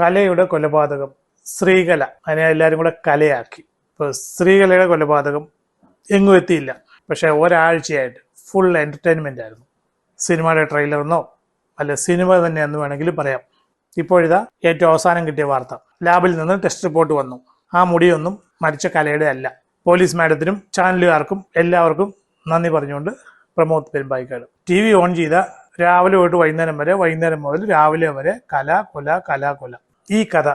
കലയുടെ കൊലപാതകം ശ്രീകല. അതിനെ എല്ലാവരും കൂടെ കലയാക്കി. ഇപ്പോൾ ശ്രീകലയുടെ കൊലപാതകം എങ്ങും എത്തിയില്ല. പക്ഷേ ഒരാഴ്ചയായിട്ട് ഫുൾ എന്റർടൈൻമെന്റ് ആയിരുന്നു. സിനിമയുടെ ട്രെയിലറെന്നോ അല്ല സിനിമ തന്നെ എന്ന് വേണമെങ്കിൽ പറയാം. ഇപ്പോഴിതാ ഏറ്റവും അവസാനം കിട്ടിയ വാർത്ത. ലാബിൽ നിന്ന് ടെസ്റ്റ് റിപ്പോർട്ട് വന്നു. ആ മുടിയൊന്നും മരിച്ച കലയുടെ അല്ല. പോലീസ് മാഡത്തിനും ചാനലുകാർക്കും എല്ലാവർക്കും നന്ദി പറഞ്ഞുകൊണ്ട് Pramod Perumbayikkad. T V on ചെയ്ത രാവിലെ തൊട്ട് വൈകുന്നേരം വരെ വൈകുന്നേരം മുതൽ രാവിലെ വരെ കല കൊല കല കൊല. ഈ കഥ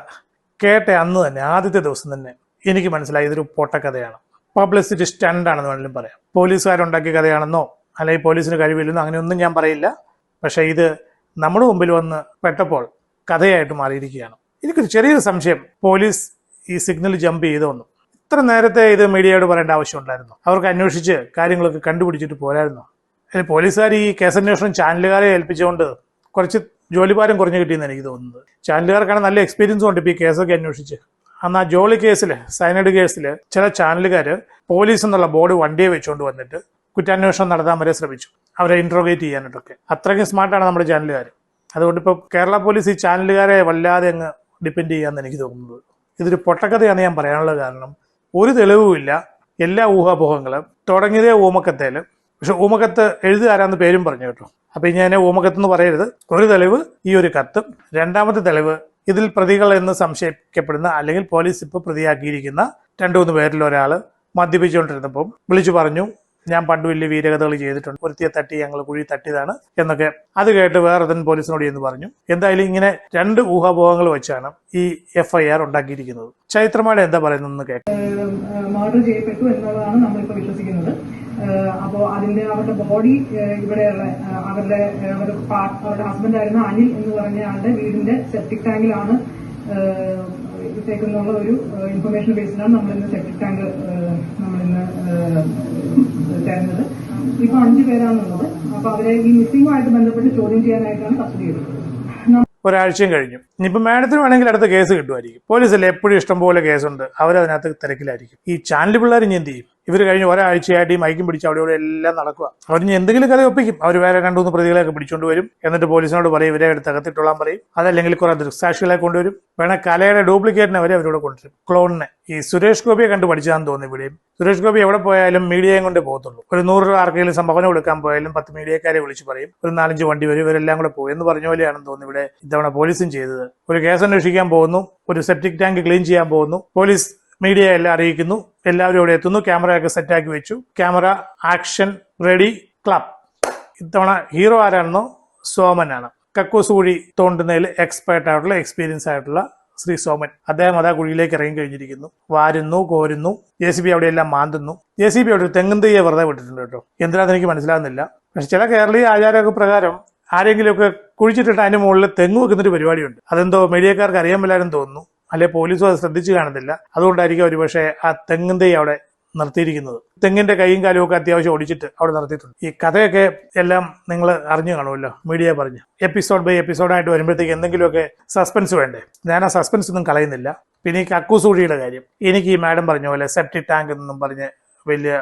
കേട്ട അന്ന് തന്നെ ആദ്യത്തെ ദിവസം തന്നെ എനിക്ക് മനസ്സിലായി ഇതൊരു പൊട്ട കഥയാണ് പബ്ലിസിറ്റി സ്റ്റണ്ടാണെന്ന് വേണമെങ്കിലും പറയാം. പോലീസുകാരുണ്ടാക്കിയ കഥയാണെന്നോ അല്ലെങ്കിൽ പോലീസിന് കഴിവില്ലെന്നോ അങ്ങനെയൊന്നും ഞാൻ പറയില്ല. പക്ഷേ ഇത് നമ്മുടെ മുമ്പിൽ വന്ന് പെട്ടപ്പോൾ കഥയായിട്ട് മാറിയിരിക്കുകയാണ്. എനിക്കൊരു ചെറിയൊരു സംശയം. പോലീസ് ഈ സിഗ്നൽ ജമ്പ് ചെയ്തോന്നു ഇത്ര നേരത്തെ ഇത് മീഡിയയോട് പറയേണ്ട ആവശ്യമുണ്ടായിരുന്നു. അവർക്ക് അന്വേഷിച്ച് കാര്യങ്ങളൊക്കെ കണ്ടുപിടിച്ചിട്ട് പോരായിരുന്നു. പോലീസുകാർ ഈ കേസന്വേഷണം ചാനലുകാരെ ഏൽപ്പിച്ചുകൊണ്ട് കുറച്ച് ജോലിഭാരം കുറഞ്ഞു കിട്ടിയെന്ന് എനിക്ക് തോന്നുന്നത്. ചാനലുകാർക്കാണ് നല്ല എക്സ്പീരിയൻസ് ഉണ്ട് ഇപ്പോൾ ഈ കേസൊക്കെ അന്വേഷിച്ച്. അന്ന് ആ ജോളി കേസിൽ സൈനഡ് കേസിൽ ചില ചാനലുകാർ പോലീസ് എന്നുള്ള ബോർഡ് വണ്ടിയെ വെച്ചുകൊണ്ട് വന്നിട്ട് കുറ്റാന്വേഷണം നടത്താൻ വരെ ശ്രമിച്ചു. അവരെ ഇൻട്രോഗേറ്റ് ചെയ്യാനായിട്ടൊക്കെ. അത്രയ്ക്കും സ്മാർട്ടാണ് നമ്മുടെ ചാനലുകാർ അതുകൊണ്ട് ഇപ്പോൾ കേരള പോലീസ് ഈ ചാനലുകാരെ വല്ലാതെ അങ്ങ് ഡിപ്പെൻഡ് ചെയ്യാമെന്ന് എനിക്ക് തോന്നുന്നത്. ഇതൊരു പൊട്ടക്കഥയാണ് ഞാൻ പറയാനുള്ള കാരണം ഒരു തെളിവുമില്ല എല്ലാ ഊഹാപോഹങ്ങളും തുടങ്ങിയതേ ഊമക്കത്തേൽ പക്ഷെ ഊമക്കത്ത് എഴുതുകാരാന്ന് പേരും പറഞ്ഞു കേട്ടോ. അപ്പൊ ഇനി അതിനെ ഊമക്കത്ത് എന്ന് പറയരുത്. ഒരു തെളിവ് ഈ ഒരു കത്തും. രണ്ടാമത്തെ തെളിവ് ഇതിൽ പ്രതികൾ എന്ന് സംശയിക്കപ്പെടുന്ന അല്ലെങ്കിൽ പോലീസ് ഇപ്പോൾ പ്രതിയാക്കിയിരിക്കുന്ന രണ്ടു മൂന്ന് പേരിൽ ഒരാൾ മദ്യപിച്ചുകൊണ്ടിരുന്നപ്പം വിളിച്ചു പറഞ്ഞു ഞാൻ പണ്ട് വലിയ വീരകഥകൾ ചെയ്തിട്ടുണ്ട്. ഒരുത്തിയെ തട്ടി ഞങ്ങൾ കുഴി തട്ടിയതാണ് എന്നൊക്കെ. അത് കേട്ട് വേറെ പോലീസിനോട് എന്ന് പറഞ്ഞു എന്തായാലും ഇങ്ങനെ രണ്ട് ഊഹാപോഹങ്ങൾ വെച്ചാണ് ഈ എഫ് ഐ ആർ ഉണ്ടാക്കിയിരിക്കുന്നത്. ചൈത്രമാല എന്താ പറയുന്നതെന്ന് കേൾക്കാം. മർഡർ ചെയ്യപ്പെട്ടു എന്നുള്ളതാണ് നമ്മളിപ്പോൾ വിശ്വസിക്കുന്നത്. അപ്പോൾ അതിന്റെ അവരുടെ ബോഡി ഇവിടെയുള്ള അവരുടെ അവരുടെ അവരുടെ ഹസ്ബൻഡ് ആയിരുന്ന അനിൽ എന്ന് പറഞ്ഞ ആളുടെ വീടിന്റെ സെപ്റ്റിക് ടാങ്കിലാണ് ഇട്ടേക്കുന്നുള്ള ഒരു ഇൻഫർമേഷൻ ബേസിലാണ് നമ്മളിന്ന് സെപ്റ്റിക് ടാങ്ക് നമ്മളിന്ന് തരുന്നത്. ഇപ്പൊ അഞ്ചു പേരാണുള്ളത്. അപ്പൊ അവരെ ഈ മിസ്സിംഗുമായിട്ട് ബന്ധപ്പെട്ട് ചോദ്യം ചെയ്യാനായിട്ടാണ് കസ്റ്റഡി എടുത്തത്. ഒരാഴ്ചയും കഴിഞ്ഞു. ഇനിയിപ്പോൾ മാഡത്തിന് വേണമെങ്കിൽ അടുത്ത കേസ് കിട്ടുമായിരിക്കും. പോലീസല്ലേ എപ്പോഴും ഇഷ്ടംപോലെ കേസുണ്ട്. അവരതിനകത്ത് തിരക്കിലായിരിക്കും. ഈ ചാനൽ പിള്ളേർ ഇനി എന്ത് ചെയ്യും? ഇവർ കഴിഞ്ഞ് ഒരാഴ്ചയായിട്ട് ഈ മൈക്കും പിടിച്ച് അവിടെ ഇവിടെ എല്ലാം നടക്കുക. അവർ ഇനി എന്തെങ്കിലും കഥ ഒപ്പിക്കും. അവർ വേറെ രണ്ടു മൂന്ന് പ്രതികളെയൊക്കെ പിടിച്ചുകൊണ്ട് വരും. എന്നിട്ട് പോലീസിനോട് പറയും ഇവരെ എടുത്ത് അകത്തിട്ടോളാൻ പറയും. അതല്ലെങ്കിൽ കുറെ ദൃക്സാക്ഷികളെ കൊണ്ടുവരും. വേണേൽ കലയുടെ ഡ്യൂപ്ലിക്കേറ്റിനെ വരെ അവരോട് കൊണ്ടുവരും. ക്ലോണിനെ. ഈ സുരേഷ് ഗോപിയെ കണ്ട് പഠിച്ചതാന്ന് തോന്നുന്നു ഇവിടെയും. സുരേഷ് ഗോപി എവിടെ പോയാലും മീഡിയയും കൊണ്ടേ പോകത്തുള്ളൂ. ഒരു നൂറ് രൂപ ആർക്കെങ്കിലും സംഭാവന കൊടുക്കാൻ പോയാലും പത്ത് മീഡിയക്കാരെ വിളിച്ച് പറയും. ഒരു നാലഞ്ച് വണ്ടി വരും. ഇവരെല്ലാം കൂടെ പോകും എന്ന് പറഞ്ഞ പോലെയാണെന്ന് തോന്നുന്നു ഇവിടെ ഇത്തവണ പോലീസും ചെയ്തത്. ഒരു കേസ് അന്വേഷിക്കാൻ പോകുന്നു. ഒരു സെപ്റ്റിക് ടാങ്ക് ക്ലീൻ ചെയ്യാൻ പോകുന്നു. പോലീസ് മീഡിയ എല്ലാം അറിയിക്കുന്നു. എല്ലാവരും ഇവിടെ എത്തുന്നു. ക്യാമറയൊക്കെ സെറ്റാക്കി വെച്ചു. ക്യാമറ ആക്ഷൻ റെഡി ക്ലബ് ഇത്തവണ ഹീറോ ആരാണെന്നോ? സോമനാണ് കക്കൂസ് കുഴി തോണ്ടുന്നതിൽ എക്സ്പേർട്ട് ആയിട്ടുള്ള എക്സ്പീരിയൻസ് ആയിട്ടുള്ള ശ്രീ സോമൻ. അദ്ദേഹം അതാ കുഴിയിലേക്ക് ഇറങ്ങി കഴിഞ്ഞിരിക്കുന്നു. വാരുന്നു കോരുന്നു. ജെ സി ബി അവിടെയെല്ലാം മാന്തുന്നു. ജെ സി ബി അവിടെ തെങ്ങും തെയ്യെ വെറുതെ വിട്ടിട്ടുണ്ട് കേട്ടോ. എന്തിനാന്ന് എനിക്ക് മനസ്സിലാകുന്നില്ല പക്ഷെ ചില കേരളീയ ആചാരമൊക്കെ പ്രകാരം ആരെങ്കിലുമൊക്കെ കുഴിച്ചിട്ടിട്ട് അതിന് മുകളിൽ തെങ്ങ് വെക്കുന്നൊരു പരിപാടിയുണ്ട്. അതെന്തോ മീഡിയക്കാർക്ക് അറിയാൻ മേലാരും തോന്നുന്നു. അല്ലെ പോലീസും അത് ശ്രദ്ധിച്ചു കാണുന്നില്ല അതുകൊണ്ടായിരിക്കും ഒരുപക്ഷെ ആ തെങ്ങിന്റെ അവിടെ നിർത്തിയിരിക്കുന്നത്. തെങ്ങിന്റെ കൈയും കാലും ഒക്കെ അത്യാവശ്യം ഓടിച്ചിട്ട് അവിടെ നിർത്തിയിട്ടുണ്ട്. ഈ കഥയൊക്കെ എല്ലാം നിങ്ങൾ അറിഞ്ഞു കാണുമല്ലോ മീഡിയ പറഞ്ഞു. എപ്പിസോഡ് ബൈ എപ്പിസോഡായിട്ട് വരുമ്പോഴത്തേക്ക് എന്തെങ്കിലുമൊക്കെ സസ്പെൻസ് വേണ്ടേ? ഞാൻ ആ സസ്പെൻസ് ഒന്നും കളയുന്നില്ല. പിന്നെ ഈ കക്കൂസൂഴിയുടെ കാര്യം. എനിക്ക് ഈ മാഡം പറഞ്ഞ പോലെ സെപ്റ്റി ടാങ്ക് എന്നും പറഞ്ഞ് വലിയ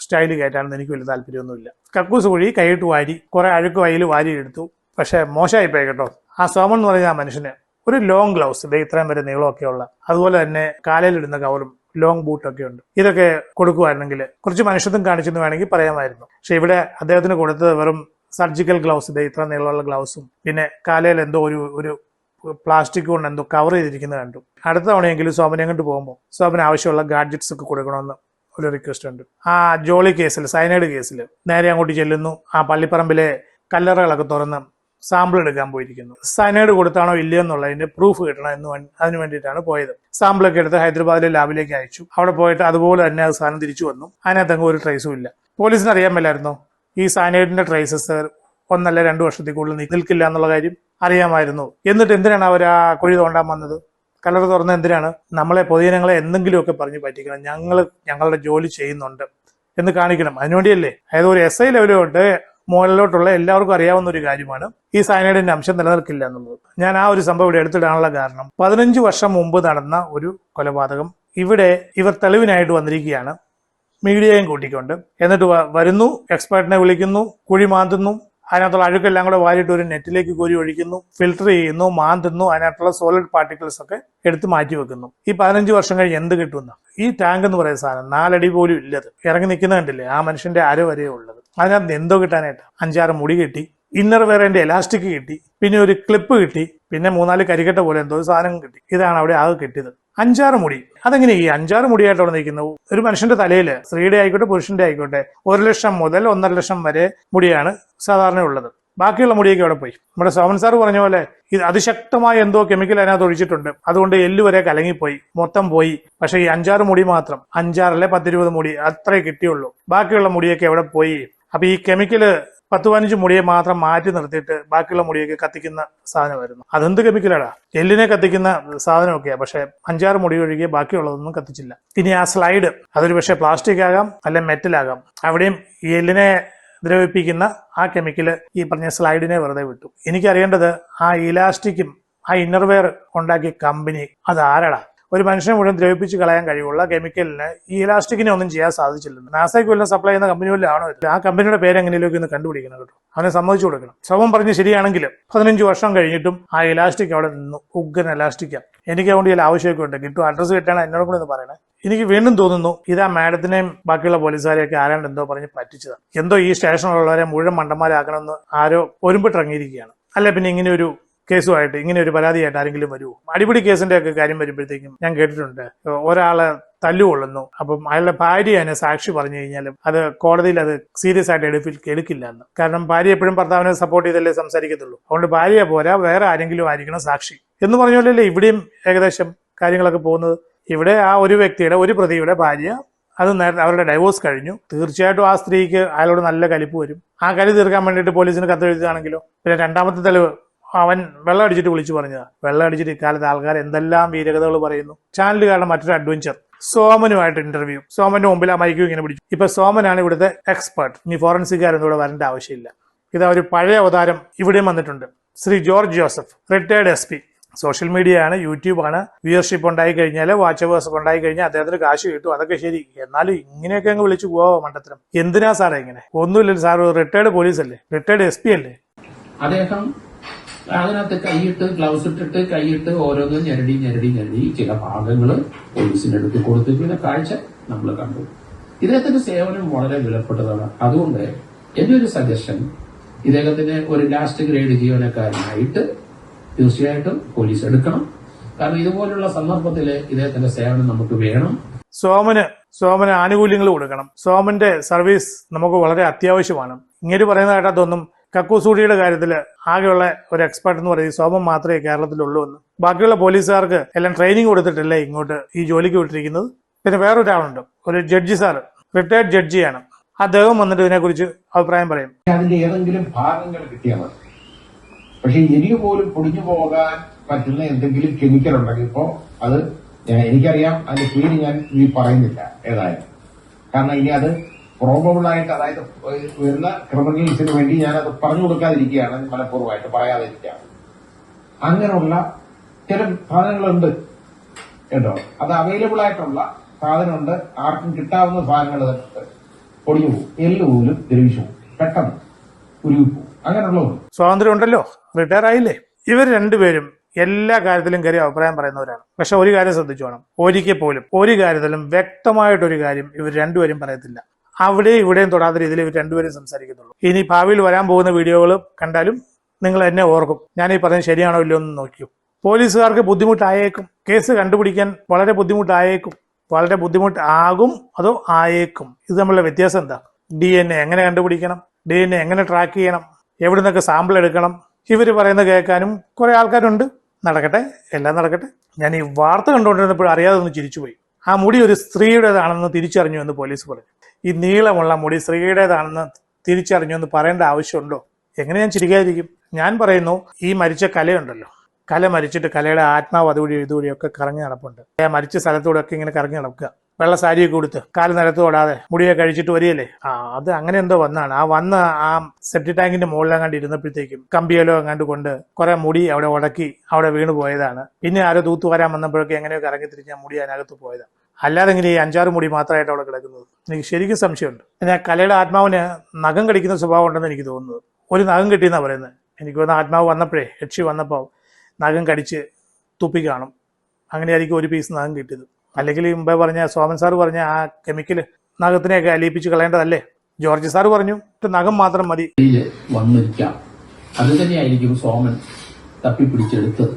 സ്റ്റൈൽ കയറ്റാണെന്ന് എനിക്ക് വലിയ താല്പര്യമൊന്നുമില്ല. കക്കൂസ് കുഴി കൈയിട്ട് വാരി കുറെ അഴുക്ക് വയൽ വാരി എടുത്തു പക്ഷെ മോശമായി പോയി കേട്ടോ. ആ സോമൻ എന്ന് പറഞ്ഞ ആ മനുഷ്യന് ഒരു ലോങ് ഗ്ലൗസ് ഇത് ഇത്രയും വരെ നീളമൊക്കെ ഉള്ള അതുപോലെ തന്നെ കാലയിലിടുന്ന കവറും ലോങ് ബൂട്ടൊക്കെ ഉണ്ട്. ഇതൊക്കെ കൊടുക്കുമായിരുന്നെങ്കിൽ കുറച്ച് മനുഷ്യത്വം കാണിച്ചെന്ന് വേണമെങ്കിൽ പറയാമായിരുന്നു. പക്ഷെ ഇവിടെ അദ്ദേഹത്തിന് കൊടുത്തത് വെറും സർജിക്കൽ ഗ്ലൗസ് ഇത് ഇത്ര നീളമുള്ള ഗ്ലൗസും പിന്നെ കാലയിൽ എന്തോ ഒരു ഒരു പ്ലാസ്റ്റിക് കൊണ്ട് എന്തോ കവർ ചെയ്തിരിക്കുന്നത് കണ്ടു. അടുത്ത തവണയെങ്കിലും സോമനെ അങ്ങോട്ട് പോകുമ്പോൾ സോമന് ആവശ്യമുള്ള ഗാഡ്ജറ്റ്സ് ഒക്കെ കൊടുക്കണമെന്ന് ഒരു റിക്വസ്റ്റ് ഉണ്ട്. ആ ജോളി കേസിൽ സൈനൈഡ് കേസിൽ നേരെ അങ്ങോട്ട് ചെല്ലുന്നു. ആ പള്ളിപ്പറമ്പിലെ കല്ലറകളൊക്കെ തുറന്ന് സാമ്പിൾ എടുക്കാൻ പോയിരിക്കുന്നു. സൈനൈഡ് കൊടുത്താണോ ഇല്ലയോ എന്നുള്ളതിന്റെ പ്രൂഫ് കിട്ടണം എന്ന് അതിന് വേണ്ടിയിട്ടാണ് പോയത്. സാമ്പിളൊക്കെ എടുത്ത് ഹൈദരാബാദിലെ ലാബിലേക്ക് അയച്ചു. അവിടെ പോയിട്ട് അതുപോലെ തന്നെ അത് സാധനം തിരിച്ചു വന്നു. അതിനകത്തങ്ങ് ഒരു ട്രേസും ഇല്ല. പോലീസിന് അറിയാൻ മേലായിരുന്നു? ഈ സൈനൈഡിന്റെ ട്രേസസ് ഒന്നല്ല രണ്ടു വർഷത്തിൽ കൂടുതൽ നിൽക്കില്ല എന്നുള്ള കാര്യം അറിയാമായിരുന്നു. എന്നിട്ട് എന്തിനാണ് അവർ ആ കുഴി തോണ്ടാൻ വന്നത്? കലർ തുറന്ന് എന്തിനാണ്? നമ്മളെ പൊതുജനങ്ങളെ എന്തെങ്കിലുമൊക്കെ പറഞ്ഞ് പറ്റിക്കണം. ഞങ്ങൾ ഞങ്ങളുടെ ജോലി ചെയ്യുന്നുണ്ട് എന്ന് കാണിക്കണം. അതിനുവേണ്ടിയല്ലേ? അതായത് ഒരു എസ് ഐ ലെവലോട്ട് മുകളിലോട്ടുള്ള എല്ലാവർക്കും അറിയാവുന്ന ഒരു കാര്യമാണ് ഈ സയനൈഡിന്റെ അംശം നിലനിൽക്കില്ല എന്നുള്ളത്. ഞാൻ ആ ഒരു സംഭവം ഇവിടെ എടുത്തിടാനുള്ള കാരണം പതിനഞ്ച് വർഷം മുമ്പ് നടന്ന ഒരു കൊലപാതകം ഇവിടെ ഇവർ തെളിവിനായിട്ട് വന്നിരിക്കുകയാണ്. മീഡിയയും കൂട്ടിക്കൊണ്ട്. എന്നിട്ട് വരുന്നു എക്സ്പേർട്ടിനെ വിളിക്കുന്നു കുഴി മാന്തുന്നു. അതിനകത്തുള്ള അഴുക്കെല്ലാം കൂടെ വാരിയിട്ട് ഒരു നെറ്റിലേക്ക് കോരി ഒഴിക്കുന്നു ഫിൽട്ടർ ചെയ്യുന്നു മാന്തുന്നു അതിനകത്തുള്ള സോളിഡ് പാർട്ടിക്കിൾസ് ഒക്കെ എടുത്ത് മാറ്റി വെക്കുന്നു. ഈ പതിനഞ്ച് വർഷം കഴിഞ്ഞ് എന്ത് കിട്ടുമെന്ന്? ഈ ടാങ്ക് എന്ന് പറയുന്ന സാധനം നാലടി പോലും ഇല്ലത്. ഇറങ്ങി നിൽക്കുന്ന കണ്ടില്ലേ? ആ മനുഷ്യന്റെ അര വരെയേ ഉള്ളത്. അതിനകത്ത് എന്തോ കിട്ടാനായിട്ട്. അഞ്ചാറ് മുടി കിട്ടി ഇന്നർ വെയറിന്റെ എലാസ്റ്റിക് കിട്ടി പിന്നെ ഒരു ക്ലിപ്പ് കിട്ടി പിന്നെ മൂന്നാൽ കരിക്കട്ട പോലെ എന്തോ സാധനം കിട്ടി. ഇതാണ് അവിടെ ആകെ കിട്ടിയത്. അഞ്ചാറ് മുടി. അതെങ്ങനെ ഈ അഞ്ചാറ് മുടിയായിട്ട് അവിടെ നിൽക്കുന്നത് ഒരു മനുഷ്യന്റെ തലയിൽ സ്ത്രീയുടെ ആയിക്കോട്ടെ പുരുഷന്റെ ആയിക്കോട്ടെ ഒരു ലക്ഷം മുതൽ ഒന്നര ലക്ഷം വരെ മുടിയാണ് സാധാരണ ഉള്ളത്. ബാക്കിയുള്ള മുടിയൊക്കെ അവിടെ പോയി. നമ്മുടെ സോമൻ സാർ പറഞ്ഞ പോലെ ഇത് അതിശക്തമായ എന്തോ കെമിക്കൽ അതിനകത്ത് ഒഴിച്ചിട്ടുണ്ട്. അതുകൊണ്ട് എല്ലു വരെ കലങ്ങിപ്പോയി മൊത്തം പോയി. പക്ഷേ ഈ അഞ്ചാറ് മുടി മാത്രം അഞ്ചാറല്ലേ പത്തിരുപത് മുടി അത്രേ കിട്ടിയുള്ളൂ. ബാക്കിയുള്ള മുടിയൊക്കെ എവിടെ പോയി? അപ്പൊ ഈ കെമിക്കൽ പത്ത് പതിനഞ്ച് മുടിയെ മാത്രം മാറ്റി നിർത്തിയിട്ട് ബാക്കിയുള്ള മുടിയൊക്കെ കത്തിക്കുന്ന സാധനമായിരുന്നു. അതെന്ത് കെമിക്കലാടാ എല്ലിനെ കത്തിക്കുന്ന സാധനമൊക്കെയാ. പക്ഷെ അഞ്ചാറ് മുടി ഒഴികെ ബാക്കിയുള്ളതൊന്നും കത്തിച്ചില്ല. ഇനി ആ സ്ലൈഡ് അതൊരു പക്ഷേ പ്ലാസ്റ്റിക് ആകാം അല്ലെ മെറ്റൽ ആകാം. അവിടെയും ഈ എല്ലിനെ ദ്രവിപ്പിക്കുന്ന ആ കെമിക്കൽ ഈ പറഞ്ഞ സ്ലൈഡിനെ വെറുതെ വിട്ടു. എനിക്കറിയേണ്ടത് ആ ഇലാസ്റ്റിക്കും ആ ഇന്നർവെയർ ഉണ്ടാക്കിയ കമ്പനി അത് ആരടാ? ഒരു മനുഷ്യനെ മുഴുവൻ ദ്രവിപ്പിച്ച് കളയാൻ കഴിവുള്ള കെമിക്കലിന് ഈ ഇലാസ്റ്റിക്കിനെ ഒന്നും ചെയ്യാൻ സാധിച്ചില്ലെന്ന് നാസയ്ക്ക് വല്ലതും സപ്ലൈ ചെയ്യുന്ന കമ്പനി വല്ലതും ആണോ ആ കമ്പനിയുടെ പേര് എങ്ങനെയൊക്കെ ഒന്ന് കണ്ടുപിടിക്കണം കേട്ടോ? അവനെ സമ്മതിച്ചു കൊടുക്കണം. ശവം പറഞ്ഞ് ശരിയാണെങ്കിൽ പതിനഞ്ച് വർഷം കഴിഞ്ഞിട്ടും ആ ഇലാസ്റ്റിക് അവിടെ നിന്നു. ഉഗ്രൻ ഇലാസ്റ്റിക്കാണ് എനിക്ക് അതുകൊണ്ട് ചില ആവശ്യമൊക്കെ ഉണ്ട് കിട്ടും. അഡ്രസ്സ് കിട്ടാണ് എന്നോട് കൂടെ ഒന്ന് പറയണേ. എനിക്ക് വീണ്ടും തോന്നുന്നു ഇത് ആ മാഡത്തിനെയും ബാക്കിയുള്ള പോലീസുകാരെയൊക്കെ ആരാണ്ട് എന്തോ പറഞ്ഞ് പറ്റിച്ചതാണ് എന്തോ ഈ സ്റ്റേഷനിലുള്ളവരെ മുഴുവൻ മണ്ടന്മാരാക്കണമെന്ന് ആരോ ഒരുമ്പിട്ടിറങ്ങിയിരിക്കുകയാണ് അല്ലെ പിന്നെ ഇങ്ങനെ ഒരു കേസുമായിട്ട് ഇങ്ങനെ ഒരു പരാതിയായിട്ട് ആരെങ്കിലും വരുമോ അടിപിടി കേസിന്റെ ഒക്കെ കാര്യം വരുമ്പോഴത്തേക്കും ഞാൻ കേട്ടിട്ടുണ്ട്. ഒരാളെ തല്ലുകൊള്ളുന്നു. അപ്പം അയാളുടെ ഭാര്യ അതിനെ സാക്ഷി പറഞ്ഞു കഴിഞ്ഞാലും അത് കോടതിയിൽ അത് സീരിയസ് ആയിട്ട് എടുപ്പിൽ എടുക്കില്ല എന്ന്. കാരണം ഭാര്യ എപ്പോഴും ഭർത്താവിനെ സപ്പോർട്ട് ചെയ്തല്ലേ സംസാരിക്കത്തുള്ളൂ. അതുകൊണ്ട് ഭാര്യ പോരാ വേറെ ആരെങ്കിലും ആയിരിക്കണം സാക്ഷി. എന്ന് പറഞ്ഞോലല്ലേ ഇവിടെയും ഏകദേശം കാര്യങ്ങളൊക്കെ പോകുന്നത്? ഇവിടെ ആ ഒരു വ്യക്തിയുടെ ഒരു പ്രതിയുടെ ഭാര്യ അത് നേരത്തെ അവരുടെ ഡൈവോഴ്സ് കഴിഞ്ഞു. തീർച്ചയായിട്ടും ആ സ്ത്രീക്ക് അയാളോട് നല്ല കലിപ്പ് വരും. ആ കലി തീർക്കാൻ വേണ്ടിയിട്ട് പോലീസിന് കത്തെഴുതുകയാണെങ്കിലോ? പിന്നെ രണ്ടാമത്തെ തെളിവ് അവൻ വെള്ളം അടിച്ചിട്ട് വിളിച്ചു പറഞ്ഞതാണ് വെള്ളം അടിച്ചിട്ട് ഇക്കാലത്ത് ആൾക്കാർ എന്തെല്ലാം വീരകഥകൾ പറയുന്നു. ചാനലുകാരുടെ മറ്റൊരു അഡ്വഞ്ചർ സോമനുമായിട്ട് ഇന്റർവ്യൂ സോമന്റെ മുമ്പിൽ ആ മൈക്കും ഇങ്ങനെ പിടിച്ചു. ഇപ്പൊ സോമനാണ് ഇവിടുത്തെ എക്സ്പേർട്ട് ഇനി ഫോറൻസിക്കാരൊന്നും ഇവിടെ വരേണ്ട ആവശ്യമില്ല. ഇത് ഒരു പഴയ അവതാരം ഇവിടെയും വന്നിട്ടുണ്ട്. Shri George Joseph retired S P social media ആണ് യൂട്യൂബാണ് വ്യൂവർഷിപ്പ് ഉണ്ടായി കഴിഞ്ഞാൽ വാച്ച് അവേഴ്സ് ഉണ്ടായി കഴിഞ്ഞാൽ അദ്ദേഹത്തിന് കാശ് കിട്ടും. അതൊക്കെ ശരി. എന്നാലും ഇങ്ങനെയൊക്കെ അങ്ങ് വിളിച്ചു പോവാ മണ്ടത്തരം. എന്തിനാ സാറേ ഇങ്ങനെ? ഒന്നുമില്ല സാർ റിട്ടയർഡ് പോലീസ് അല്ലേ? റിട്ടയർഡ് എസ് പി അല്ലേ? അദ്ദേഹം അതിനകത്ത് കൈയിട്ട് ഗ്ലൗസ് ഇട്ടിട്ട് കൈയിട്ട് ഓരോന്നും ഞെരടി ഞെരടി ഞെരടി ചില ഭാഗങ്ങൾ പോലീസിന്റെ അടുത്ത് കൊടുത്തിരിക്കുന്ന കാഴ്ച നമ്മൾ കണ്ടു. ഇദ്ദേഹത്തിന്റെ സേവനം വളരെ വിലപ്പെട്ടതാണ്. അതുകൊണ്ട് എന്റെ ഒരു സജഷൻ ഇദ്ദേഹത്തിന് ഒരു ലാസ്റ്റ് ഗ്രേഡ് ജീവനക്കാരനായിട്ട് തീർച്ചയായിട്ടും പോലീസ് എടുക്കണം. കാരണം ഇതുപോലുള്ള സന്ദർഭത്തിൽ ഇദ്ദേഹത്തിന്റെ സേവനം നമുക്ക് വേണം. സോമന് സോമന് ആനുകൂല്യങ്ങൾ കൊടുക്കണം. സോമന്റെ സർവീസ് നമുക്ക് വളരെ അത്യാവശ്യമാണ്. ഇങ്ങനെ പറയുന്ന കക്കൂസൂടിയുടെ കാര്യത്തിൽ ആകെയുള്ള ഒരു എക്സ്പെർട്ട് എന്ന് പറയുന്നത് സോമം മാത്രമേ കേരളത്തിലുള്ളൂ എന്ന്. ബാക്കിയുള്ള പോലീസുകാർക്ക് എല്ലാം ട്രെയിനിങ് കൊടുത്തിട്ടില്ല ഇങ്ങോട്ട് ഈ ജോലിക്ക് വിട്ടിരിക്കുന്നത്. പിന്നെ വേറൊരാളുണ്ട്. ഒരു ജഡ്ജി സാർ റിട്ടയർഡ് ജഡ്ജിയാണ് അദ്ദേഹം വന്നിട്ട് ഇതിനെക്കുറിച്ച് അഭിപ്രായം പറയും. അതിന്റെ ഏതെങ്കിലും ഭാഗങ്ങൾ കിട്ടിയാൽ മതി. പക്ഷെ എനിക്ക് പോലും പൊടിഞ്ഞു പോകാൻ പറ്റുന്ന എന്തെങ്കിലും കെമിക്കൽ ഉണ്ടെങ്കിൽ ഇപ്പോ അത് എനിക്കറിയാം അതിന്റെ പേര് ഞാൻ ഈ പറയുന്നില്ല ഏതായാലും. കാരണം ഇനി അത് പ്രോബബിൾ ആയിട്ട് അതായത് വരുന്ന ക്രിമിനൽസിന് വേണ്ടി ഞാൻ അത് പറഞ്ഞു കൊടുക്കാതിരിക്കുകയാണ് മനഃപൂർവമായിട്ട് പറയാതിരിക്കുകയാണ്. അങ്ങനെയുള്ള ചില സാധനങ്ങളുണ്ട് കേട്ടോ? അത് അവൈലബിൾ ആയിട്ടുള്ള സാധനമുണ്ട് ആർക്കും കിട്ടാവുന്ന സാധനങ്ങൾ പൊടിഞ്ഞു പോകും. എല്ല് പോലും ദ്രവിച്ചു പോകും. പെട്ടെന്ന് ഉരുകി അങ്ങനെയുള്ള സ്വാതന്ത്ര്യം ഉണ്ടല്ലോ റിട്ടയർ ആയില്ലേ ഇവർ രണ്ടുപേരും എല്ലാ കാര്യത്തിലും കയറി അഭിപ്രായം പറയുന്നവരാണ്. പക്ഷെ ഒരു കാര്യം ശ്രദ്ധിച്ചു വേണം. ഒരിക്കൽ പോലും ഒരു കാര്യത്തിലും വ്യക്തമായിട്ടൊരു കാര്യം ഇവർ രണ്ടുപേരും പറയത്തില്ല. അവിടെ ഇവിടെയും തൊടാത്ത രീതിയിൽ ഇവർ രണ്ടുപേരും സംസാരിക്കുന്നുള്ളൂ ഇനി ഭാവിയിൽ വരാൻ പോകുന്ന വീഡിയോകൾ കണ്ടാലും നിങ്ങൾ എന്നെ ഓർക്കും. ഞാൻ ഈ പറഞ്ഞത് ശരിയാണോ ഇല്ലയോ എന്ന് നോക്കിയോ പോലീസുകാർക്ക് ബുദ്ധിമുട്ടായേക്കും. കേസ് കണ്ടുപിടിക്കാൻ വളരെ ബുദ്ധിമുട്ടായേക്കും. വളരെ ബുദ്ധിമുട്ട് ആകും അതോ ആയേക്കും. ഇത് തമ്മിലുള്ള വ്യത്യാസം എന്താ? ഡി എൻ എ എങ്ങനെ കണ്ടുപിടിക്കണം? ഡി എൻ എ എങ്ങനെ ട്രാക്ക് ചെയ്യണം? എവിടെ നിന്നൊക്കെ സാമ്പിൾ എടുക്കണം? ഇവർ പറയുന്നത് കേൾക്കാനും കുറെ ആൾക്കാരുണ്ട്. നടക്കട്ടെ എല്ലാം നടക്കട്ടെ. ഞാൻ ഈ വാർത്ത കണ്ടുകൊണ്ടിരുന്നപ്പോൾ അറിയാതെ ഒന്ന് ചിരിച്ചുപോയി. ആ മുടി ഒരു സ്ത്രീയുടേതാണെന്ന് തിരിച്ചറിഞ്ഞു എന്ന് പോലീസ് പറഞ്ഞു. ഈ നീളമുള്ള മുടി സ്ത്രീയുടേതാണെന്ന് തിരിച്ചറിഞ്ഞു എന്ന് പറയേണ്ട ആവശ്യമുണ്ടോ? എങ്ങനെ ഞാൻ ചിരിക്കാതിരിക്കും? ഞാൻ പറയുന്നു ഈ മരിച്ച കലയുണ്ടല്ലോ. കല മരിച്ചിട്ട് കലയുടെ ആത്മാവ് അതുവഴി ഇതുവഴിയൊക്കെ കറങ്ങി നടപ്പുണ്ട്. ആ മരിച്ച സ്ഥലത്തൂടെ ഒക്കെ ഇങ്ങനെ കറങ്ങി നടക്കുക. വെള്ള സാരിയൊക്കെ കൊടുത്ത് കാൽ നിലത്ത് തൊടാതെ മുടിയെ കഴിച്ചിട്ട് വരികയല്ലേ? ആ അത് അങ്ങനെ എന്തോ വന്നാണ്. ആ വന്ന് ആ സെപ്റ്റി ടാങ്കിന്റെ മുകളിലെങ്ങാണ്ട് ഇരുന്നപ്പോഴത്തേക്കും കമ്പിയലോ എങ്ങാണ്ട് കൊണ്ട് കുറെ മുടി അവിടെ ഉടക്കി അവിടെ വീണ് പോയതാണ്. പിന്നെ ആരോ തൂത്തു വരാൻ വന്നപ്പോഴൊക്കെ എങ്ങനെയൊക്കെ ഇറങ്ങി തിരിഞ്ഞ മുടി അതിനകത്ത് പോയതാണ് അല്ലാതെ ഇങ്ങനെ ഈ അഞ്ചാറ് മുടി മാത്രമായിട്ട് അവിടെ കിടക്കുന്നത്. എനിക്ക് ശരിക്കും സംശയമുണ്ട്. പിന്നെ കലയുടെ ആത്മാവിന് നഖം കടിക്കുന്ന സ്വഭാവം ഉണ്ടെന്ന് എനിക്ക് തോന്നുന്നത്. ഒരു നഖം കിട്ടിയെന്നാണ് പറയുന്നത്. എനിക്ക് വന്ന ആത്മാവ് വന്നപ്പോഴേ യക്ഷി വന്നപ്പോൾ നഖം കടിച്ച് തുപ്പി കാണും. അങ്ങനെയായിരിക്കും ഒരു പീസ് നഖം കിട്ടിയത്. അല്ലെങ്കിൽ മുമ്പേ പറഞ്ഞ സോമൻ സാർ പറഞ്ഞ ആ കെമിക്കൽ നഖത്തിനെയൊക്കെ അലിയിപ്പിച്ച് കളയേണ്ടതല്ലേ? ജോർജ് സാർ പറഞ്ഞു "ഇത് നഖം മാത്രം മതി. വന്നിരിക്കാം. അത് തന്നെയായിരിക്കും സോമൻ തപ്പിപ്പിടിച്ചെടുത്തത്.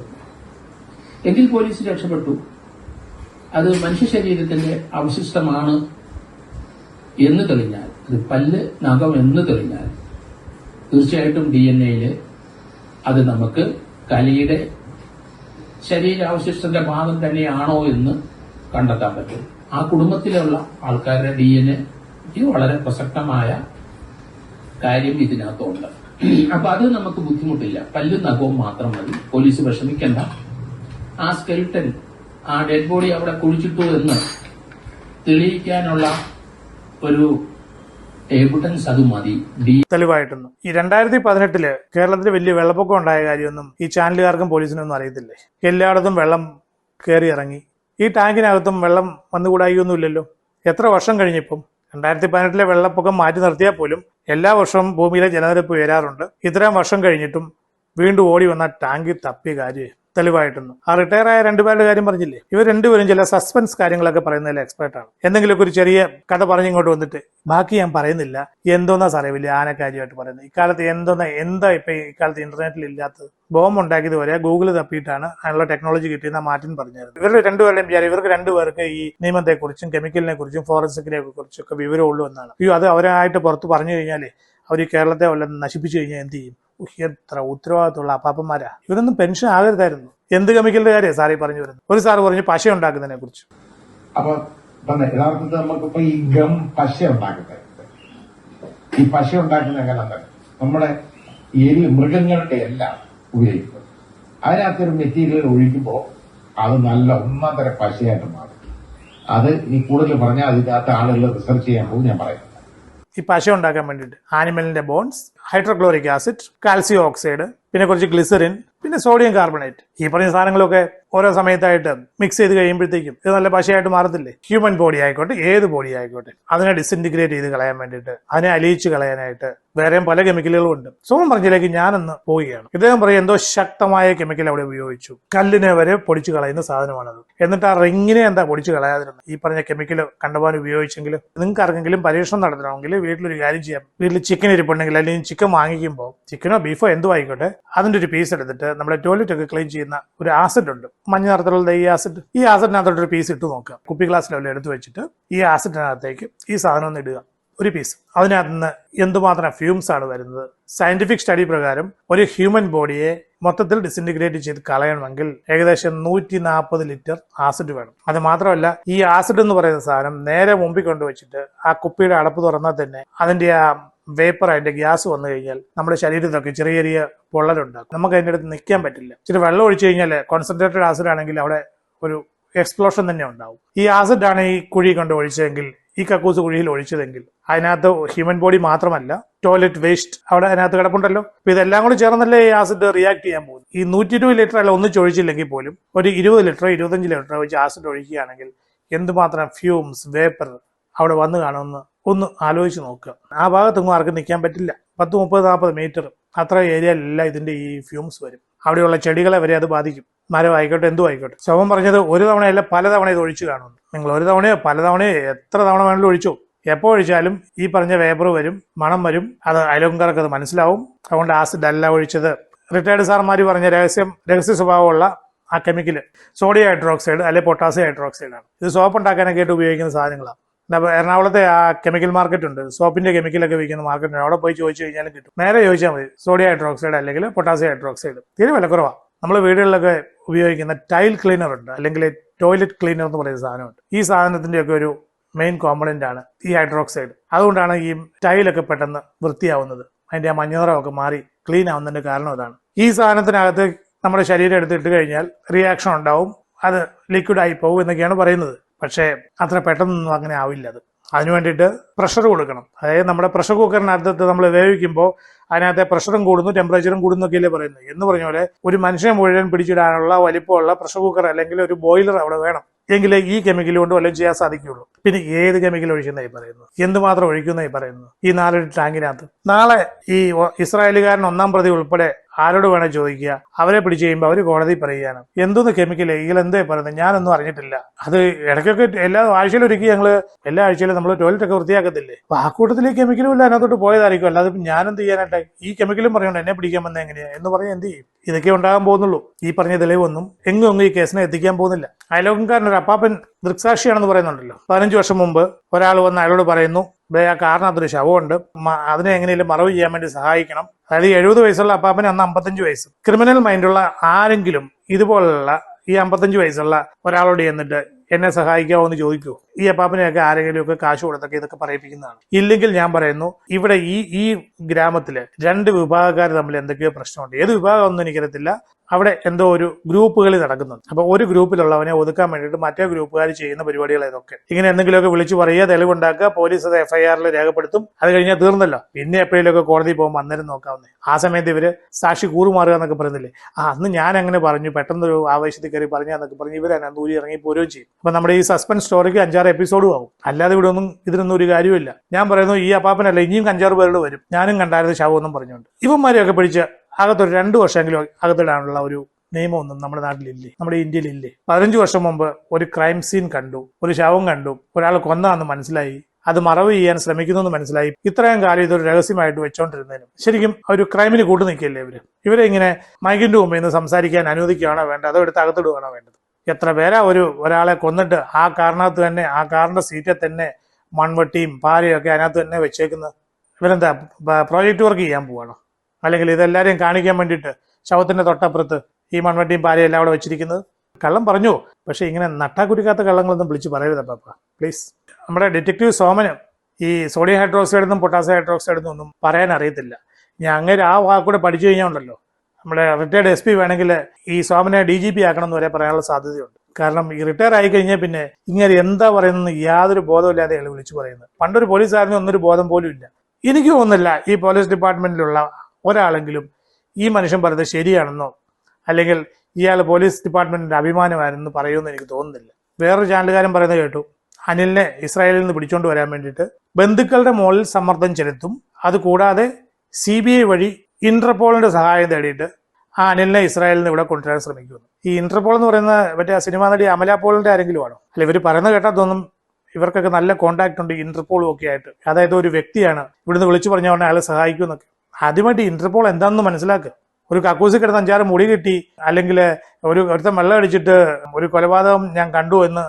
എങ്കിൽ പോലീസ് രക്ഷപ്പെട്ടു. അത് മനുഷ്യ ശരീരത്തിന്റെ അവശിഷ്ടമാണ് എന്ന് തെളിഞ്ഞാൽ അത് പല്ല് നഖം എന്ന് തെളിഞ്ഞാൽ തീർച്ചയായിട്ടും ഡി എൻ എയിൽ അത് നമുക്ക് കലിയുടെ ശരീരാവശിഷ്ടന്റെ ഭാഗം തന്നെയാണോ എന്ന് കണ്ടെത്താൻ പറ്റും. ആ കുടുംബത്തിലുള്ള ആൾക്കാരുടെ ഡി എൻ എ വളരെ പ്രസക്തമായ കാര്യം ഇതിനകത്തുണ്ട്. അപ്പൊ അത് നമുക്ക് ബുദ്ധിമുട്ടില്ല. പല്ലും നഖവും മാത്രം മതി. പോലീസ് വിഷമിക്കണ്ട. ആ സ്കെൽട്ടൻ ആ ഡെഡ് ബോഡി അവിടെ കുഴിച്ചിട്ടു എന്ന് തെളിയിക്കാനുള്ള ഒരു തെളിവായിട്ടൊന്നും ഈ രണ്ടായിരത്തി പതിനെട്ടിൽ കേരളത്തിൽ വലിയ വെള്ളപ്പൊക്കം ഉണ്ടായ കാര്യമൊന്നും ഈ ചാനലുകാർക്കും പോലീസിനൊന്നും അറിയത്തില്ലേ? എല്ലായിടത്തും വെള്ളം കയറി ഇറങ്ങി. ഈ ടാങ്കിനകത്തും വെള്ളം വന്നുകൂടായിയൊന്നുമില്ലല്ലോ? എത്ര വർഷം കഴിഞ്ഞിപ്പം? രണ്ടായിരത്തി പതിനെട്ടിലെ വെള്ളപ്പൊക്കം മാറ്റി നിർത്തിയാൽ പോലും എല്ലാ വർഷവും ഭൂമിയിലെ ജലനിരപ്പ് ഉയരാറുണ്ട്. ഇത്രയും വർഷം കഴിഞ്ഞിട്ടും വീണ്ടും ഓടി വന്ന ടാങ്കിൽ തപ്പിയ കാര്യം. തെളിവായിട്ടൊന്നും ആ റിട്ടയർ ആയ രണ്ടുപേരുടെ കാര്യം പറഞ്ഞില്ലേ? ഇവർ രണ്ടുപേരും ചില സസ്പെൻസ് കാര്യങ്ങളൊക്കെ പറയുന്നതിൽ ആണ്. എന്തെങ്കിലുമൊക്കെ ഒരു ചെറിയ കഥ പറഞ്ഞ് ഇങ്ങോട്ട് വന്നിട്ട് ബാക്കി ഞാൻ പറയുന്നില്ല. എന്തോന്നാ സാറേ? ആനക്കാര്യമായിട്ട് പറയുന്നത്. ഇക്കാലത്ത് എന്തോന്നാ എന്താ ഇപ്പൊ ഇക്കാലത്ത് ഇന്റർനെറ്റിൽ ഇല്ലാത്തത്? ബോംബ് ഉണ്ടാക്കിയത് വരെ ഗൂഗിൾ തപ്പിയിട്ടാണ് അതിനുള്ള ടെക്നോളജി കിട്ടിയെന്ന് മാറ്റിൻ പറഞ്ഞായിരുന്നു ഇവരുടെ രണ്ടുപേരുടെയും വിചാരം ഇവർക്ക് രണ്ടുപേർക്ക് ഈ നിയമത്തെക്കുറിച്ചും കെമിക്കലിനെ കുറിച്ചും ഫോറൻസിക്കിനെ കുറിച്ചും ഒക്കെ വിവരമുള്ളൂ എന്നാണ്. അയ്യോ അത് അവരായിട്ട് പുറത്ത് പറഞ്ഞു കഴിഞ്ഞാലേ അവർ കേരളത്തെ വല്ലതും നശിപ്പിച്ചു കഴിഞ്ഞാൽ എന്ത് ചെയ്യും? എത്ര ഉത്തരവാദിത്തമുള്ള അപ്പാപ്പന്മാരാ. ഇവരൊന്നും പെൻഷൻ ആകരുതായിരുന്നു. എന്ത് കെമിക്കലിന്റെ കാര്യം സാറി പറഞ്ഞു വരുന്നത്? ഒരു സാർ പറഞ്ഞു പശ ഉണ്ടാക്കുന്നതിനെ കുറിച്ച് അപ്പൊ യഥാർത്ഥത്തിൽ നമുക്കിപ്പോ ഈ ഗം പശ ഉണ്ടാക്കുന്നത് ഈ പശ ഉണ്ടാക്കുന്ന നമ്മളെ നമ്മുടെ എലി മൃഗങ്ങളുടെ എല്ലാം ഉപയോഗിക്കുന്നത് അതിനകത്തൊരു മെറ്റീരിയൽ ഒഴിക്കുമ്പോൾ അത് നല്ല ഒന്നാം തരം പശയായിട്ട് മാറും. അത് ഇനി കൂടുതൽ പറഞ്ഞാൽ അതിനകത്ത് ആളുകൾ റിസർച്ച് ചെയ്യാൻ പോകും ഞാൻ പറയുന്നത് ഈ പശ ഉണ്ടാക്കാൻ വേണ്ടിയിട്ട്. ആനിമലിന്റെ bones hydrochloric acid calcium oxide പിന്നെ കുറച്ച് ഗ്ലിസറിൻ പിന്നെ സോഡിയം കാർബണേറ്റ്. ഈ പറഞ്ഞ സാധനങ്ങളൊക്കെ ഓരോ സമയത്തായിട്ട് മിക്സ് ചെയ്ത് കഴിയുമ്പോഴത്തേക്കും ഇത് നല്ല പശയായിട്ട് മാറത്തില്ലേ? ഹ്യൂമൻ ബോഡി ആയിക്കോട്ടെ ഏത് ബോഡി ആയിക്കോട്ടെ അതിനെ ഡിസിന്റിഗ്രേറ്റ് ചെയ്ത് കളയാൻ വേണ്ടിയിട്ട് അതിനെ അലിയിച്ച് കളയാനായിട്ട് വേറെയും പല കെമിക്കലുകളും ഉണ്ട്. സോമൻ പറഞ്ഞിലേക്ക് ഞാനൊന്ന് പോവുകയാണ്. ഇദ്ദേഹം പറയും എന്തോ ശക്തമായ കെമിക്കൽ അവിടെ ഉപയോഗിച്ചു. കല്ലിനെ വരെ പൊടിച്ചു കളയുന്ന സാധനമാണത്. എന്നിട്ട് ആ റിങ്ങിനെ എന്താ പൊടിച്ചു കളയാതിരുന്നത്? ഈ പറഞ്ഞ കെമിക്കൽ കണ്ടുപോകാൻ ഉപയോഗിച്ചെങ്കിൽ നിങ്ങൾക്ക് ആർക്കെങ്കിലും പരീക്ഷണം നടത്തണമെങ്കിൽ വീട്ടിലൊരു കാര്യം ചെയ്യാം. വീട്ടിൽ ചിക്കൻ ഇരിപ്പുണ്ടെങ്കിൽ അല്ലെങ്കിൽ ചിക്കൻ വാങ്ങിക്കുമ്പോൾ ചിക്കനോ ബീഫോ എന്തോ ആയിക്കോട്ടെ അതിന്റെ ഒരു പീസ് എടുത്തിട്ട് നമ്മുടെ ടോയ്ലറ്റ് ഒക്കെ ക്ലീൻ ചെയ്യുന്ന ഒരു ആസിഡ് ഉണ്ട്. മഞ്ഞ നിറത്തിലുള്ള ഈ ആസിഡ് ഈ ആസിഡിനകത്തോട്ട് ഒരു പീസ് ഇട്ട് നോക്കുക. കുപ്പി ഗ്ലാസ് ലെവലിൽ എടുത്തു വെച്ചിട്ട് ഈ ആസിഡിനകത്തേക്ക് ഈ സാധനം ഒന്ന് ഇടുക. ഒരു പീസ് അതിനകത്ത് നിന്ന് എന്തുമാത്രം ഫ്യൂംസ് ആണ് വരുന്നത്? സയന്റിഫിക് സ്റ്റഡി പ്രകാരം ഒരു ഹ്യൂമൻ ബോഡിയെ മൊത്തത്തിൽ ഡിസിന്റിഗ്രേറ്റ് ചെയ്ത് കളയണമെങ്കിൽ ഏകദേശം നൂറ്റി നാൽപ്പത് ലിറ്റർ ആസിഡ് വേണം. അത് മാത്രമല്ല ഈ ആസിഡ് എന്ന് പറയുന്ന സാധനം നേരെ മുമ്പിൽ കൊണ്ടുവച്ചിട്ട് ആ കുപ്പിയുടെ അടപ്പ് തുറന്നാൽ തന്നെ അതിന്റെ ആ വേപ്പർ അതിന്റെ ഗ്യാസ് വന്നു കഴിഞ്ഞാൽ നമ്മുടെ ശരീരത്തിനൊക്കെ ചെറിയ ചെറിയ പൊള്ളലുണ്ടാക്കും. നമുക്ക് അതിന്റെ അടുത്ത് നിൽക്കാൻ പറ്റില്ല. ഇച്ചിരി വെള്ളം ഒഴിച്ചു കഴിഞ്ഞാൽ കോൺസെൻട്രേറ്റഡ് ആസിഡ് ആണെങ്കിൽ അവിടെ ഒരു എക്സ്പ്ലോഷൻ തന്നെ ഉണ്ടാവും. ഈ ആസിഡ് ആണ് ഈ കുഴി കൊണ്ട് ഒഴിച്ചതെങ്കിൽ ഈ കക്കൂസ് കുഴിയിൽ ഒഴിച്ചതെങ്കിൽ അതിനകത്ത് ഹ്യൂമൻ ബോഡി മാത്രമല്ല ടോയ്ലറ്റ് വേസ്റ്റ് അവിടെ അതിനകത്ത് കിടപ്പുണ്ടല്ലോ. അപ്പൊ ഇതെല്ലാം കൂടി ചേർന്നല്ലേ ഈ ആസിഡ് റിയാക്ട് ചെയ്യാൻ പോകും ഈ നൂറ്റി ഇരുപത് ലിറ്റർ അല്ല ഒന്നിച്ച് ഒഴിച്ചില്ലെങ്കിൽ പോലും ഒരു ഇരുപത് ലിറ്റർ ഇരുപത്തഞ്ച് ലിറ്റർ വെച്ച് ആസിഡ് ഒഴിക്കുകയാണെങ്കിൽ എന്തുമാത്രം ഫ്യൂംസ് വേപ്പർ അവിടെ വന്നു കാണുമെന്ന് ഒന്ന് ആലോചിച്ച് നോക്കുക. ആ ഭാഗത്തൊന്നും ആർക്കും നിൽക്കാൻ പറ്റില്ല. പത്ത് മുപ്പത് നാൽപ്പത് മീറ്റർ അത്ര ഏരിയയിലെല്ലാം ഇതിന്റെ ഈ ഫ്യൂംസ് വരും. അവിടെയുള്ള ചെടികളെ വരെ അത് ബാധിക്കും. മരം ആയിക്കോട്ടെ എന്തും ആയിക്കോട്ടെ. ശവം പറഞ്ഞത് ഒരു തവണയല്ല പല തവണ ഇത് ഒഴിച്ചു കാണുന്നു. നിങ്ങൾ ഒരു തവണയോ പല തവണയോ എത്ര തവണ വേണമെങ്കിലും ഒഴിച്ചു. എപ്പോൾ ഒഴിച്ചാലും ഈ പറഞ്ഞ വേപ്പർ വരും മണം വരും. അത് അയലോക്കാർക്ക് അത് മനസ്സിലാവും. അതുകൊണ്ട് ആസിഡ് അല്ല ഒഴിച്ചത്. റിട്ടയർഡ് സാർമാർ പറഞ്ഞ രഹസ്യം രഹസ്യ സ്വഭാവമുള്ള ആ കെമിക്കൽ സോഡിയം ഹൈഡ്രോക്സൈഡ് അല്ലെങ്കിൽ പൊട്ടാസ്യം ഹൈഡ്രോക്സൈഡ് ആണ്. ഇത് സോപ്പ് ഉണ്ടാക്കാനൊക്കെ ആയിട്ട് ഉപയോഗിക്കുന്ന സാധനങ്ങളാണ്. എറണാകുളത്തെ ആ കെമിക്കൽ മാർക്കറ്റ് ഉണ്ട്. സോപ്പിന്റെ കെമിക്കലൊക്കെ വിൽക്കുന്ന മാർക്കറ്റ് ഉണ്ട്. അവിടെ പോയി ചോദിച്ചു കഴിഞ്ഞാലും കിട്ടും. നേരെ ചോദിച്ചാൽ മതി. സോഡിയം ഹൈഡ്രോക്സൈഡ് അല്ലെങ്കിൽ പൊട്ടാസ്യം ഹൈഡ്രോക്സൈഡ് തീരെ വിലക്കുറവാണ് നമ്മൾ വീടുകളിലൊക്കെ ഉപയോഗിക്കുന്ന ടൈൽ ക്ലീനർ ഉണ്ട്. അല്ലെങ്കിൽ ടോയ്ലറ്റ് ക്ലീനർ എന്ന് പറയുന്ന സാധനമുണ്ട്. ഈ സാധനത്തിന്റെ ഒക്കെ ഒരു മെയിൻ കോമ്പണന്റ് ആണ് ഈ ഹൈഡ്രോക്സൈഡ് അതുകൊണ്ടാണ് ഈ ടൈലൊക്കെ പെട്ടെന്ന് വൃത്തിയാവുന്നത്. അതിന്റെ ആ മഞ്ഞനിറമൊക്കെ മാറി ക്ലീൻ ആവുന്നതിന്റെ കാരണം അതാണ്. ഈ സാധനത്തിനകത്ത് നമ്മുടെ ശരീരം എടുത്തിട്ട് കഴിഞ്ഞാൽ റിയാക്ഷൻ ഉണ്ടാവും. അത് ലിക്വിഡ് ആയി പോകും എന്നൊക്കെയാണ് പറയുന്നത്. പക്ഷേ അത്ര പെട്ടെന്നൊന്നും അങ്ങനെ ആവില്ല അത്. അതിനു വേണ്ടിയിട്ട് പ്രഷർ കൊടുക്കണം. അതായത് നമ്മുടെ പ്രഷർ കുക്കറിനകത്ത് നമ്മൾ വേവിക്കുമ്പോൾ അതിനകത്തെ പ്രഷറും കൂടുന്നു ടെമ്പറേച്ചറും കൂടുന്നൊക്കെയല്ലേ പറയുന്നത്. എന്ന് പറഞ്ഞ പോലെ ഒരു മനുഷ്യനെ മുഴുവൻ പിടിച്ചിടാനുള്ള വലിപ്പമുള്ള പ്രഷർ കുക്കർ അല്ലെങ്കിൽ ഒരു ബോയിലർ അവിടെ വേണം. എങ്കിലേ ഈ കെമിക്കൽ കൊണ്ട് വല്ലതും ചെയ്യാൻ സാധിക്കുകയുള്ളൂ. പിന്നെ ഏത് കെമിക്കൽ ഒഴിക്കുന്നതായി പറയുന്നു എന്തുമാത്രം ഒഴിക്കുന്നതായി പറയുന്നു ഈ നാലൊരു ടാങ്കിനകത്ത് നാളെ ഈ ഇസ്രായേലുകാരൻ ഒന്നാം പ്രതി ഉൾപ്പെടെ ആരോട് വേണേൽ ചോദിക്കുക? അവരെ പിടിച്ചു കഴിയുമ്പോൾ അവർ കോടതി പറയുകയാണ്. എന്തോന്ന് കെമിക്കൽ ഇതിൽ എന്തേ പറയുന്നത്? ഞാനൊന്നും അറിഞ്ഞിട്ടില്ല. അത് ഇടയ്ക്കൊക്കെ എല്ലാ ആഴ്ചയിലും ഒരുക്കി ഞങ്ങൾ എല്ലാ ആഴ്ചയിലും നമ്മൾ ടോയ്ലറ്റ് ഒക്കെ വൃത്തിയാക്കത്തില്ലേ? അപ്പൊ ആ കൂട്ടത്തിൽ ഈ കെമിക്കലും ഇല്ല അതിനകത്തോട്ട് പോയതായിരിക്കും. അല്ലാതെ ഞാനെന്ത് ചെയ്യാനായിട്ട്? ഈ കെമിക്കലും പറയണ്ട എന്നെ പിടിക്കാൻ വന്നത് എങ്ങനെയാ? എന്ന് പറഞ്ഞ് എന്ത് ചെയ്യും? ഇതൊക്കെ ഉണ്ടാകാൻ പോകുന്നുള്ളൂ. ഈ പറഞ്ഞ തെളിവൊന്നും എങ്ങും എങ്ങും ഈ കേസിനെ എത്തിക്കാൻ പോകുന്നില്ല. അയലോകംകാരൻ ഒരു അപ്പാപ്പൻ ദൃക്സാക്ഷിയാണെന്ന് പറയുന്നുണ്ടല്ലോ. പതിനഞ്ച് വർഷം മുമ്പ് ഒരാൾ വന്ന് അയാളോട് പറയുന്നു "ദേ ആ കാറിനകത്തൊരു ശവമുണ്ട്. അതിനെ എങ്ങനെയും മറവ് ചെയ്യാൻ വേണ്ടി സഹായിക്കണം. അതായത് എഴുപത് വയസ്സുള്ള അപ്പാപ്പന് അന്ന് അമ്പത്തഞ്ച് വയസ്സ്. ക്രിമിനൽ മൈൻഡുള്ള ആരെങ്കിലും ഇതുപോലുള്ള ഈ അമ്പത്തഞ്ച് വയസ്സുള്ള ഒരാളോട് ചെന്നിട്ട് എന്നെ സഹായിക്കാമോ എന്ന് ചോദിക്കുമോ ഈ അപ്പാപ്പനെയൊക്കെ ആരെങ്കിലും ഒക്കെ കാശ് കൊടുത്തൊക്കെ ഇതൊക്കെ പറയിപ്പിക്കുന്നതാണ്. ഇല്ലെങ്കിൽ ഞാൻ പറയുന്നു ഇവിടെ ഈ ഈ ഗ്രാമത്തിൽ രണ്ട് വിഭാഗക്കാർ തമ്മിൽ എന്തൊക്കെയോ പ്രശ്നമുണ്ട്. ഏത് വിഭാഗം ഒന്നും എനിക്കറിയത്തില്ല. അവിടെ എന്തോ ഒരു ഗ്രൂപ്പുകളിൽ നടക്കുന്നുണ്ട്. അപ്പൊ ഒരു ഗ്രൂപ്പിലുള്ളവനെ ഒതുക്കാൻ വേണ്ടിയിട്ട് മറ്റേ ഗ്രൂപ്പുകാർ ചെയ്യുന്ന പരിപാടികൾ ഇതൊക്കെ ഇങ്ങനെ എന്തെങ്കിലുമൊക്കെ വിളിച്ചു പറയുക തെളിവുണ്ടാക്കുക പോലീസ് അത് എഫ്ഐആറിൽ രേഖപ്പെടുത്തും. അത് കഴിഞ്ഞാൽ തീർന്നല്ലോ. പിന്നെ എപ്പോഴെങ്കിലുമൊക്കെ കോടതി പോകും അന്നേരം നോക്കാവുന്നേ. ആ സമയത്ത് ഇവർ സാക്ഷി കൂറുമാറുക എന്നൊക്കെ പറയുന്നില്ലേ ആ അന്ന് ഞാൻ അങ്ങനെ പറഞ്ഞു. പെട്ടെന്ന് ഒരു ആവേശത്തിൽ കയറി പറഞ്ഞു എന്നൊക്കെ പറഞ്ഞ് ഇവരെന്നെ ദൂരി ഇറങ്ങി പോരുകയും ചെയ്യും. അപ്പൊ നമ്മുടെ ഈ സസ്പെൻസ് സ്റ്റോറിക്ക് അഞ്ചാറ് എപ്പിസോഡും ആവും. അല്ലാതെ ഇവിടെ ഒന്നും ഇതിനൊന്നും ഒരു കാര്യമില്ല ഞാൻ പറയുന്നു ഈ അപ്പാപ്പനല്ല ഇനിയും അഞ്ചാറ് പേരോട് വരും. ഞാനും കണ്ടായിരുന്നു ശവമൊന്നും പറഞ്ഞുകൊണ്ട്. ഇവന്മാരെയൊക്കെ പിടിച്ച് അകത്തൊരു രണ്ട് വർഷമെങ്കിലും അകത്തിടാനുള്ള ഒരു നിയമമൊന്നും നമ്മുടെ നാട്ടിലില്ലേ? നമ്മുടെ ഇന്ത്യയിലില്ലേ? പതിനഞ്ച് വർഷം മുമ്പ് ഒരു ക്രൈം സീൻ കണ്ടു ഒരു ശവം കണ്ടു ഒരാൾ കൊന്നാന്ന് മനസ്സിലായി. അത് മറവ് ചെയ്യാൻ ശ്രമിക്കുന്നു എന്ന് മനസ്സിലായി. ഇത്രയും കാലം ഇതൊരു രഹസ്യമായിട്ട് വെച്ചോണ്ടിരുന്നതിനും. ശരിക്കും ഒരു ക്രൈമിന് കൂട്ടു നിൽക്കില്ലേ ഇവർ? ഇവരെ ഇങ്ങനെ മൈക്കിന്റെ മുമ്പിൽ നിന്ന് സംസാരിക്കാൻ അനുവദിക്കുകയാണോ വേണ്ടത്? അതോ എടുത്ത് അകത്തിടുകയാണോ വേണ്ടത്? എത്ര പേരാ ഒരു ഒരാളെ കൊന്നിട്ട് ആ കാറിനകത്ത് തന്നെ ആ കാറിന്റെ സീറ്റിൽ തന്നെ മൺവെട്ടിയും പാലയും ഒക്കെ അതിനകത്ത് തന്നെ വെച്ചേക്കുന്നത്? ഇവരെന്താ പ്രോജക്റ്റ് വർക്ക് ചെയ്യാൻ പോവാണോ? അല്ലെങ്കിൽ ഇതെല്ലാവരെയും കാണിക്കാൻ വേണ്ടിയിട്ട് ശവത്തിന്റെ തൊട്ടപ്പുറത്ത് ഈ മൺവണ്ടിയും പാലയും എല്ലാം അവിടെ വെച്ചിരിക്കുന്നത്. കള്ളം പറഞ്ഞു. പക്ഷേ ഇങ്ങനെ നട്ടാക്കുരുക്കാത്ത കള്ളങ്ങളൊന്നും വിളിച്ച് പറയരുത് പാപ്പ. പ്ലീസ് നമ്മുടെ ഡിറ്റക്റ്റീവ് സോമന് ഈ സോഡിയം ഹൈഡ്രോക്സൈഡ് പൊട്ടാസ്യം ഹൈഡ്രോക്സൈഡ് എന്നും ഒന്നും പറയാൻ അറിയത്തില്ല. ഞാൻ അങ്ങനെ ആ വാക്കൂടെ പഠിച്ചു കഴിഞ്ഞാൽ ഉണ്ടല്ലോ നമ്മുടെ റിട്ടയർഡ് എസ് പി വേണമെങ്കിൽ ഈ സോമനെ ഡി ജി പി ആക്കണം എന്ന് വരെ പറയാനുള്ള സാധ്യതയുണ്ട്. കാരണം ഈ റിട്ടയർ ആയി കഴിഞ്ഞാൽ പിന്നെ ഇങ്ങനെ എന്താ പറയുന്നത് യാതൊരു ബോധമില്ലാതെ അയാൾ വിളിച്ചു പറയുന്നത്. പണ്ടൊരു പോലീസുകാരനും ഒന്നൊരു ബോധം പോലും ഇല്ല. എനിക്ക് തോന്നുന്നില്ല ഈ പോലീസ് ഡിപ്പാർട്ട്മെന്റിലുള്ള ഒരാളെങ്കിലും ഈ മനുഷ്യൻ പറയുന്നത് ശരിയാണെന്നോ അല്ലെങ്കിൽ ഇയാൾ പോലീസ് ഡിപ്പാർട്ട്മെന്റിന്റെ അഭിമാനമാണെന്ന് പറയുമെന്ന് എനിക്ക് തോന്നുന്നില്ല. വേറൊരു ചാനലുകാരൻ പറയുന്നത് കേട്ടു അനിലിനെ ഇസ്രായേലിൽ നിന്ന് പിടിച്ചോണ്ട് വരാൻ വേണ്ടിയിട്ട് ബന്ധുക്കളുടെ മുകളിൽ സമ്മർദ്ദം ചെലുത്തും അതുകൂടാതെ സി ബി ഐ വഴി ഇന്റർപോളിന്റെ സഹായം തേടിയിട്ട് ആ അനിലിനെ ഇസ്രായേലിൽ നിന്ന് ഇവിടെ കൊണ്ടുവരാൻ ശ്രമിക്കുന്നു. ഈ ഇന്റർപോൾ എന്ന് പറയുന്ന മറ്റേ സിനിമാ നടി അമല പോളിന്റെ ആരെങ്കിലും ആണോ? അല്ല ഇവർ പറയുന്ന കേട്ടാൽ തോന്നും ഇവർക്കൊക്കെ നല്ല കോണ്ടാക്ട് ഉണ്ട് ഇന്റർപോളും ഒക്കെ ആയിട്ട്. അതായത് ഒരു വ്യക്തിയാണ് ഇവിടുന്ന് വിളിച്ചു പറഞ്ഞ ഉടനെ എന്നൊക്കെ. ആദ്യമായിട്ട് ഇന്റർപോൾ എന്താണെന്ന് മനസ്സിലാക്കുക ഒരു കക്കൂസി കിടന്ന് അഞ്ചാറ് മുടി കിട്ടി അല്ലെങ്കിൽ ഒരു ഒരുത്തം വെള്ളം അടിച്ചിട്ട് ഒരു കൊലപാതകം ഞാൻ കണ്ടു എന്ന്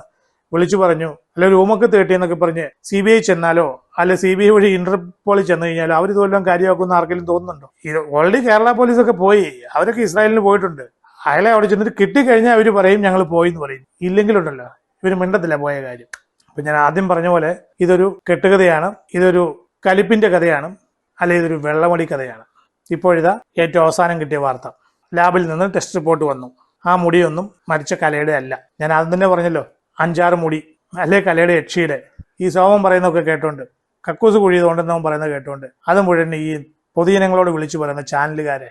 വിളിച്ചു പറഞ്ഞു. അല്ലെ റൂമൊക്കെ തേട്ടി എന്നൊക്കെ പറഞ്ഞ് സി ബി ഐ ചെന്നാലോ അല്ലെ സി ബി ഐ വഴി ഇന്റർപോളിൽ ചെന്ന് കഴിഞ്ഞാലോ അവർ ഇതുവല്ലം കാര്യമാക്കുമെന്ന് ആർക്കെങ്കിലും തോന്നുന്നുണ്ടോ? ഇത് ഓൾറെഡി കേരള പോലീസൊക്കെ പോയി അവരൊക്കെ ഇസ്രായേലിന് പോയിട്ടുണ്ട്. അയാളെ അവിടെ ചെന്നിട്ട് കിട്ടിക്കഴിഞ്ഞാൽ അവർ പറയും ഞങ്ങൾ പോയി എന്ന് പറയും. ഇല്ലെങ്കിലുണ്ടല്ലോ ഇവർ മിണ്ടത്തില്ല പോയ കാര്യം. അപ്പൊ ഞാൻ ആദ്യം പറഞ്ഞ പോലെ ഇതൊരു കെട്ടുകഥയാണ് ഇതൊരു കലിപ്പിന്റെ കഥയാണ്. അല്ലെ ഇതൊരു വെള്ളമടി കഥയാണ്. ഇപ്പോഴിതാ ഏറ്റവും അവസാനം കിട്ടിയ വാർത്ത. ലാബിൽ നിന്ന് ടെസ്റ്റ് റിപ്പോർട്ട് വന്നു. ആ മുടിയൊന്നും മരിച്ച കലയുടെ അല്ല. ഞാൻ ആദ്യം തന്നെ പറഞ്ഞല്ലോ അഞ്ചാറ് മുടി അല്ലെ കലയുടെ യക്ഷിയുടെ. ഈ സോമം പറയുന്നതൊക്കെ കേട്ടോണ്ട് കക്കൂസ് കുഴിയതുകൊണ്ടെന്നവൻ പറയുന്നത് കേട്ടോണ്ട് അത് മുഴുവൻ ഈ പൊതുജനങ്ങളോട് വിളിച്ചു പറയുന്ന ചാനലുകാരെ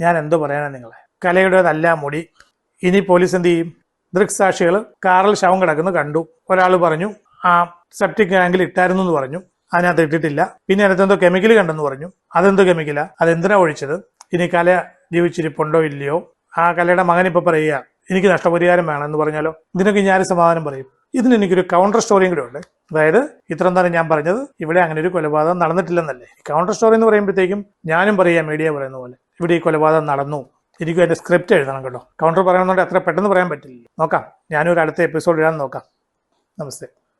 ഞാൻ എന്തോ പറയാനാ നിങ്ങളെ? കലയുടേതല്ല മുടി. ഇനി പോലീസ് എന്ത് ചെയ്യും? ദൃക്സാക്ഷികൾ കാറിൽ ശവം കിടക്കുന്നു കണ്ടു. ഒരാൾ പറഞ്ഞു ആ സെപ്റ്റിക് ടാങ്കിൽ ഇട്ടായിരുന്നു എന്ന് പറഞ്ഞു. അതിനകത്ത് ഇട്ടിട്ടില്ല. പിന്നെ അതിനകത്ത് എന്തോ കെമിക്കൽ കണ്ടെന്ന് പറഞ്ഞു. അതെന്തോ കെമിക്കലാ അതെന്തിനാ ഒഴിച്ചത്? ഇനി കല ജീവിച്ചിരിപ്പുണ്ടോ ഇല്ലയോ? ആ കലയുടെ മകൻ ഇപ്പൊ പറയുക എനിക്ക് നഷ്ടപരിഹാരം വേണം എന്ന് പറഞ്ഞാലോ? ഇതിനൊക്കെ ഞാൻ സമാധാനം പറയും. ഇതിന് എനിക്കൊരു കൗണ്ടർ സ്റ്റോറിയും കൂടെ ഉണ്ട്. അതായത് ഇത്രയും തന്നെ ഞാൻ പറഞ്ഞത് ഇവിടെ അങ്ങനെ ഒരു കൊലപാതകം നടന്നിട്ടില്ലെന്നല്ലേ. കൗണ്ടർ സ്റ്റോറി എന്ന് പറയുമ്പോഴത്തേക്കും ഞാനും പറയാം മീഡിയ പറയുന്ന പോലെ ഇവിടെ ഈ കൊലപാതകം നടന്നു. എനിക്കും അതിന്റെ സ്ക്രിപ്റ്റ് എഴുതണം കേട്ടോ. കൗണ്ടർ പറയണമെന്നുണ്ടെങ്കിൽ അത്ര പെട്ടെന്ന് പറയാൻ പറ്റില്ല നോക്കാം. ഞാനൊരു അടുത്ത എപ്പിസോഡ് ഇടാൻ നോക്കാം. നമസ്തേ.